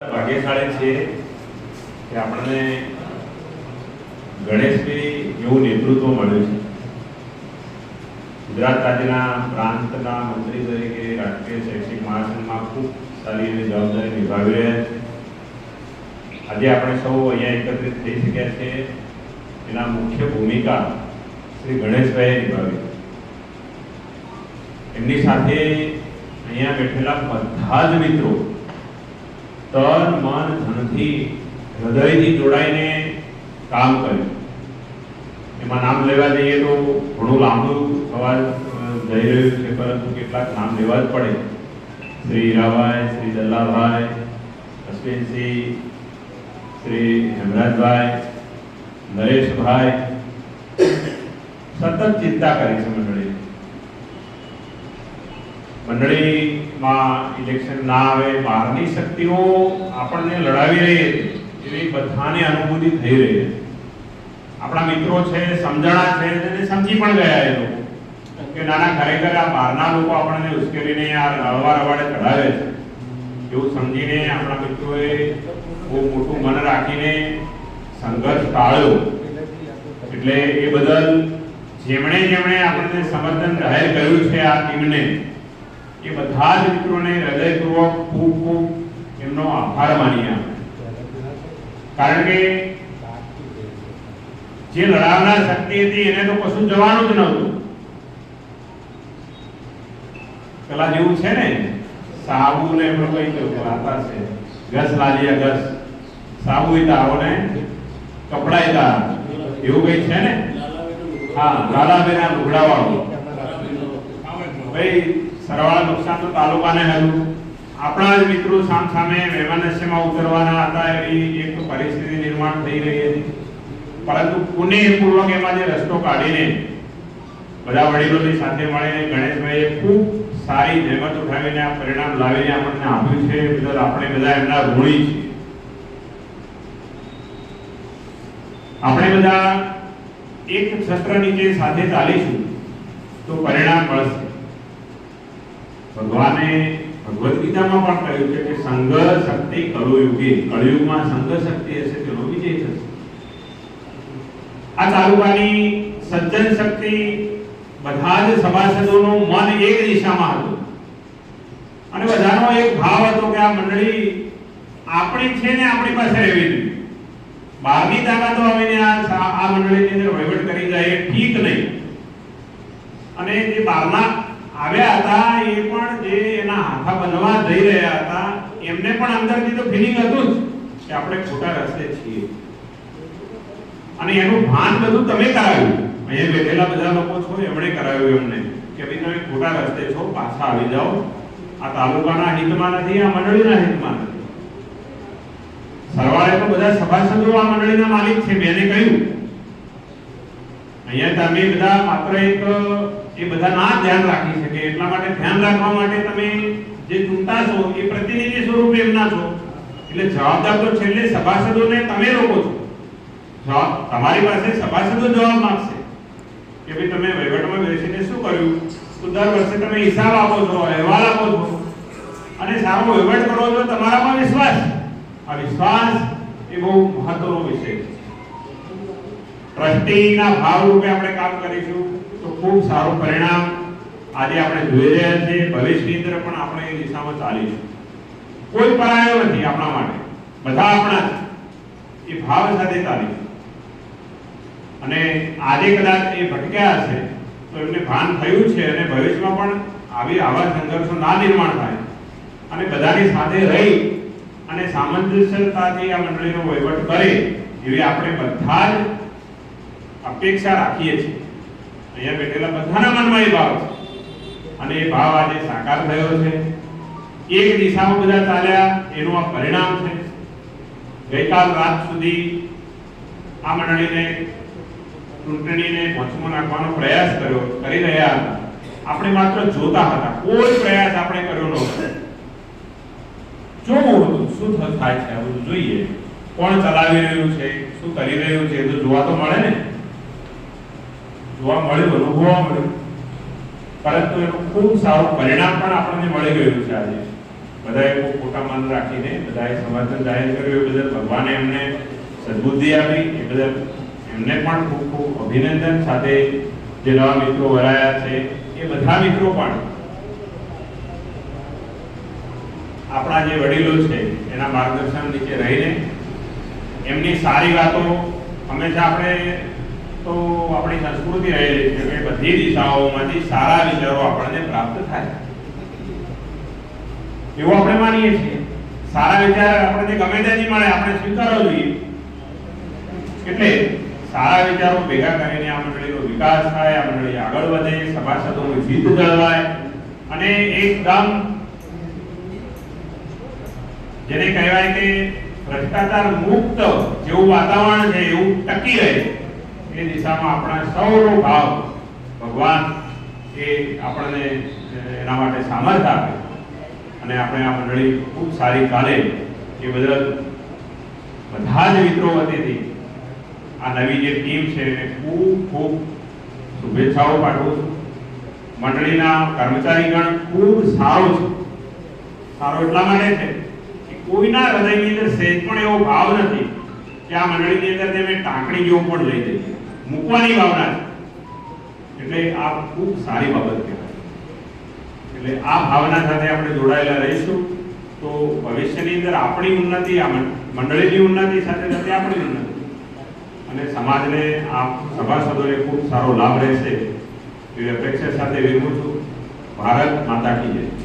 ભાગ્યશાળી છે કે આપણને ગણેશભાઈ એવું નેતૃત્વ મળ્યું છે. ગુજરાત રાજ્યના પ્રાંતના મંત્રી તરીકે રાષ્ટ્રીય શૈક્ષિક મહાસંઘમાં ખૂબ સારી એવી જવાબદારી નિભાવી રહ્યા છે. આજે આપણે સૌ અહીંયા એકત્રિત થઈ શક્યા છીએ. એના મુખ્ય ભૂમિકા શ્રી ગણેશભાઈએ નિભાવી. એમની સાથે અહીંયા બેઠેલા બધા જ મિત્રો તન, મન, ધનથી, હૃદયથી જોડાઈને કામ કર્યું. એમાં નામ લેવા જઈએ તો ઘણું લાંબુ થવા જઈ રહ્યું છે, પરંતુ કેટલાક નામ લેવા જ પડે. શ્રી હીરાભાઈ, શ્રી દલ્લાભાઈ, અશ્વિનસિંહ, શ્રી હેમરાજભાઈ, નરેશભાઈ, સતત ચિંતા કરી છે મંડળીમાં ઇલેક્શન ના આવે, બહારની શક્તિઓ આપણને લડાવી રહી હતી, એવી બધાને અનુભૂતિ થઈ રહી છે આપણા મિત્રો છે, સમજણા છે, તેને સમજી પણ ગયા એ કે નાના ખરેખર આ બહારના લોકો આપણને ઉશ્કેરીને આ અળવા રવાડે ચઢાવે છે. એવું સમજીને આપણા મિત્રોએ બહુ મોટું મન રાખીને સંઘર્ષ ટાળ્યો. એટલે એ બદલ જેમણે જેમણે આપણને સમર્થન જાહેર કર્યું છે આ ટીમને એ બધા જ મિત્રોને હૃદયપૂર્વક ખૂબ ખૂબ એમનો આભાર માનીએ કારણ કે જે લડાવનાર શક્તિ હતી એને તો કશું જવાનું જ નહોતું. પેલા જેવું છે ને સાબુ ને એમનો કઈ તો વાર્તા છે. ઘસ લાલિયા ઘસ સાબુ તારો ને કપડા તારા એવું કઈ છે ને? હા, લાલાબેના લુગડા વાળું ભાઈ સરવાળા નુકસાન તો તાલુકાને હતું આપણા જ મિત્રો સામ સામે વૈમનસ્યમાં ઉતરવાના હતા, એવી એક પરિસ્થિતિ નિર્માણ થઈ રહી હતી. પરંતુ પુણ્યપૂર્વક એમાં જે રસ્તો કાઢીને બધા વડીલોની સાથે મળીને ગણેશભાઈએ ખૂબ સારી જહેમત ઉઠાવીને આ પરિણામ લાવીને આપણને આપ્યું છે. બદલ આપણે બધા એમના ઋણી છીએ. આપણે બધા એક છત્ર નીચે સાથે ચાલીશું તો પરિણામ મળશે. ભગવાને ભગવદ્ ગીતામાં પણ કહ્યું છે કે સંઘ શક્તિ કળયુગે, કળયુગમાં સંઘ શક્તિ હશે તેનો વિજય થશે. આ તાલુકાની સજ્જન શક્તિ બધા જ સભાસદોનું મન એક દિશામાં હતું. અને બધાનો એક ભાવ હતો કે આ મંડળી આપણી છે ને આપણી પાસે રહેવી જોઈએ. બહારની તાકાતો આવીને આ આ મંડળીની અંદર વહીવટ કરી જાય ઠીક નહીં. અને જે બહારના આવ્યા હતા, એ પણ જે એના હાથા બનવા જઈ રહ્યા હતા, એમને પણ અંદરથી તો ફિલિંગ હતું જ કે આપણે ખોટા રસ્તે છીએ. અને એનું ભાન બધું તમે કરાવ્યું. અહીંયા બેઠેલા બધા લોકો છો, એમણે કરાવ્યું એમને કે ભાઈ તમે ખોટા રસ્તે છો, પાછા આવી જાઓ. આ તાલુકાના હિતમાં નથી, આ મંડળીના હિતમાં નથી. સરવાળે તો બધા સભાસદો આ મંડળીના માલિક છે, મેં કહ્યું. અહીંયા તમે બધા માત્ર એક એ બધા ના ધ્યાન રાખી શકે. એટલા માટે ધ્યાન રાખવા માટે તમે જે ચૂંટા છો, એ પ્રતિનિધિ સ્વરૂપે એમના છો. એટલે જવાબદાર તો છેલ્લે સભાસદોને તમે લોકો છો. જવાબ તમારી પાસે સભાસદો જવાબ માંગશે કે ભાઈ તમે વહીવટમાં બેસીને શું કર્યું? તો દર વર્ષે તમે હિસાબ આપો છો, અહેવાલ આપો છો. અને સારો વહીવટ કરો છો, તમારામાં વિશ્વાસ. આ વિશ્વાસ એ બહુ મહત્વનો વિષય છે. ટ્રસ્ટીના ભાવરૂપે આપણે કામ કરીશું. ખૂબ સારું પરિણામ આજે આપણે જોઈ રહ્યા છીએ. ભવિષ્યની અંદર પણ આપણે એ દિશામાં ચાલીશું. કોઈ પરાયો નથી આપણા માટે. બધા આપણા એ ભાવ સાથે ચાલીશું. અને આજે કદાચ એ ભટક્યા હશે, તો એમને ભાન થયું છે અને ભવિષ્યમાં પણ આવી આવા સંઘર્ષો ના નિર્માણ થાય. અને બધાની સાથે રહી અને સામંજસ્યતાથી આ મંડળીનો વહીવટ કરે, એવી આપણે બધા જ અપેક્ષા રાખીએ છીએ. અહીંયા બેઠેલા બધાના મનમાં એ ભાવ છે. અને એ ભાવ આજે સાકાર થયો છે. એક દિશામાં બધા ચાલ્યા, એનું આ પરિણામ છે. ગઈકાલ રાત સુધી આ મંડળીને, ચૂંટણીને પહોંચમાં નાખવાનો પ્રયાસ કર્યો, કરી રહ્યા હતા. આપણે માત્ર જોતા હતા. કોઈ પ્રયાસ આપણે કર્યો નહોતો. જોવું હતું? શું થાય છે? આ બધું જોઈએ. કોણ ચલાવી રહ્યું છે? શું કરી રહ્યું છે? એ તો જોવા તો મળે ને. જોવા મળ્યું, અનુભવવા મળ્યું. પરંતુ એનું ખૂબ સારું પરિણામ પણ આપણને મળી ગયું છે આજે. બધાએ ખૂબ ખોટા મન રાખીને બધાએ સમર્થન જાહેર કર્યું, એ બદલ ભગવાને એમને સદબુદ્ધિ આપી, એ બદલ એમને પણ ખૂબ ખૂબ અભિનંદન. સાથે જે નવા મિત્રો વરાયા છે, એ બધા મિત્રો પણ આપણા જે વડીલો છે, એના માર્ગદર્શન નીચે રહીને એમની સારી વાતો હંમેશા આપણે તો આપણી સંસ્કૃતિ રહેલી છે કે બધી દિશાઓમાંથી સારા વિચારો આપણને પ્રાપ્ત થાય. એવું આપણે માનીએ છીએ. સારા વિચાર આપણને ગમે ત્યાંથી મળે, આપણે સ્વીકારવા જોઈએ. એટલે સારા વિચારો ભેગા કરીને આ મંડળીનો વિકાસ થાય, આ મંડળી આગળ વધે, સભાસદોનું જીત જળવાય અને એકદમ જેને કહેવાય કે ભ્રષ્ટાચાર મુક્ત જેવું વાતાવરણ છે, એવું ટકી રહે. એ દિશામાં આપણા સૌનો ભાવ ભગવાન એ આપણને એના માટે સામર્થ્ય આપે. અને આપણે આ મંડળી ખૂબ સારી ચાલે એ બદલ બધા જ મિત્રો વતીથી આ નવી જે ટીમ છે, એને ખૂબ ખૂબ શુભેચ્છાઓ પાઠવું છું. મંડળીના કર્મચારીગણ ખૂબ સારો છે. સારો એટલા માટે છે કે કોઈના હૃદયની અંદર સહેજ પણ એવો ભાવ નથી કે આ મંડળીની અંદર તમે ટાંકણી જેવું પણ લઈ જઈએ. મૂકવાની ભાવના છે. એટલે આ ખૂબ સારી બાબત કહેવાય. એટલે આ ભાવના સાથે આપણે જોડાયેલા રહીશું. તો ભવિષ્યની અંદર આપણી ઉન્નતિ, આ મંડળીની ઉન્નતિ સાથે સાથે આપણી ઉન્નતિ. અને સમાજને આ સભાસદોને ખૂબ સારો લાભ રહેશે એવી અપેક્ષા સાથે વિરમું છું. ભારત માતા કી જય.